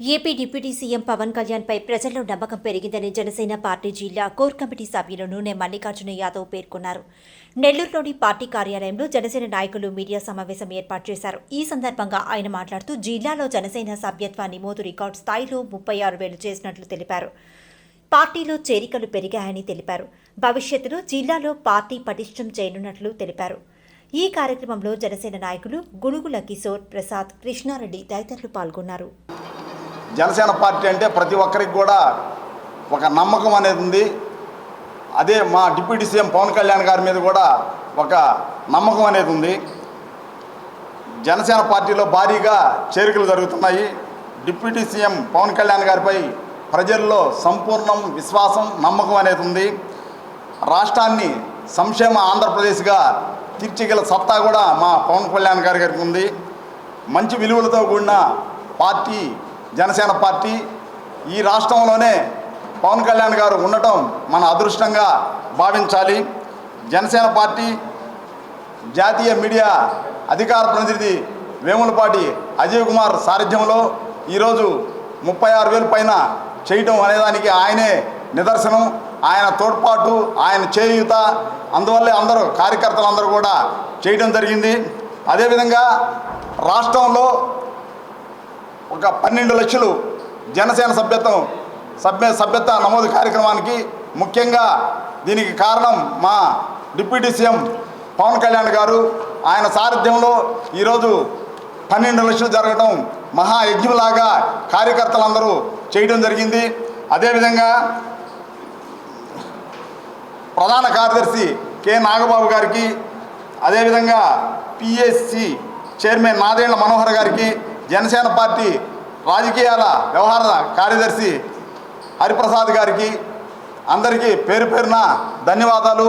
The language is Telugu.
ఏపీ డిప్యూటీ సీఎం పవన్ కళ్యాణ్పై ప్రజల్లో నమ్మకం పెరిగిందని జనసేన పార్టీ జిల్లా కోర్ కమిటీ సభ్యులు నూనె మల్లికార్జున యాదవ్ పేర్కొన్నారు. నెల్లూరులోని పార్టీ కార్యాలయంలో జనసేన నాయకులు మీడియా సమావేశం ఏర్పాటు చేశారు. ఈ సందర్భంగా ఆయన మాట్లాడుతూ జిల్లాలో జనసేన సభ్యత్వ నమోదు రికార్డు స్థాయిలో ముప్పై ఆరు వేలు చేసినట్లు తెలిపారు. పార్టీలో చేరికలు పెరిగాయని తెలిపారు. భవిష్యత్తులో జిల్లాలో పార్టీ పటిష్టం చేయనున్నట్లు తెలిపారు. ఈ కార్యక్రమంలో జనసేన నాయకులు గునుగుల కిషోర్ ప్రసాద్ కృష్ణారెడ్డి తదితరులు పాల్గొన్నారు. జనసేన పార్టీ అంటే ప్రతి ఒక్కరికి కూడా ఒక నమ్మకం అనేది ఉంది. అదే మా డిప్యూటీ సీఎం పవన్ కళ్యాణ్ గారి మీద కూడా ఒక నమ్మకం అనేది ఉంది. జనసేన పార్టీలో భారీగా చేరికలు జరుగుతున్నాయి. డిప్యూటీ సీఎం పవన్ కళ్యాణ్ గారిపై ప్రజల్లో సంపూర్ణం విశ్వాసం నమ్మకం అనేది ఉంది. రాష్ట్రాన్ని సంక్షేమ ఆంధ్రప్రదేశ్గా తీర్చిగల సత్తా కూడా మా పవన్ కళ్యాణ్ గారి గారికి ఉంది. మంచి విలువలతో కూడిన పార్టీ జనసేన పార్టీ ఈ రాష్ట్రంలోనే పవన్ కళ్యాణ్ గారు ఉండటం మన అదృష్టంగా భావించాలి. జనసేన పార్టీ జాతీయ మీడియా అధికార ప్రతినిధి వేములపాటి అజయ్ కుమార్ సారథ్యంలో ఈరోజు ముప్పై ఆరు వేల పైన చేయటం అనేదానికి ఆయనే నిదర్శనం. ఆయన తోడ్పాటు ఆయన చేయూత. అందువల్లే అందరూ కార్యకర్తలు అందరూ కూడా చేయడం జరిగింది. అదేవిధంగా రాష్ట్రంలో ఒక పన్నెండు లక్షలు జనసేన సభ్యత్వం సభ్య సభ్యత్వ నమోదు కార్యక్రమానికి ముఖ్యంగా దీనికి కారణం మా డిప్యూటీ సీఎం పవన్ కళ్యాణ్ గారు. ఆయన సారథ్యంలో ఈరోజు పన్నెండు లక్షలు జరగడం మహాయజ్ఞంలాగా కార్యకర్తలందరూ చేయడం జరిగింది. అదేవిధంగా ప్రధాన కార్యదర్శి కె నాగబాబు గారికి అదేవిధంగా పిఎస్సి చైర్మన్ నాదేళ్ళ మనోహర్ గారికి జనసేన పార్టీ రాజకీయాల వ్యవహార కార్యదర్శి హరిప్రసాద్ గారికి అందరికీ పేరు పేరున ధన్యవాదాలు.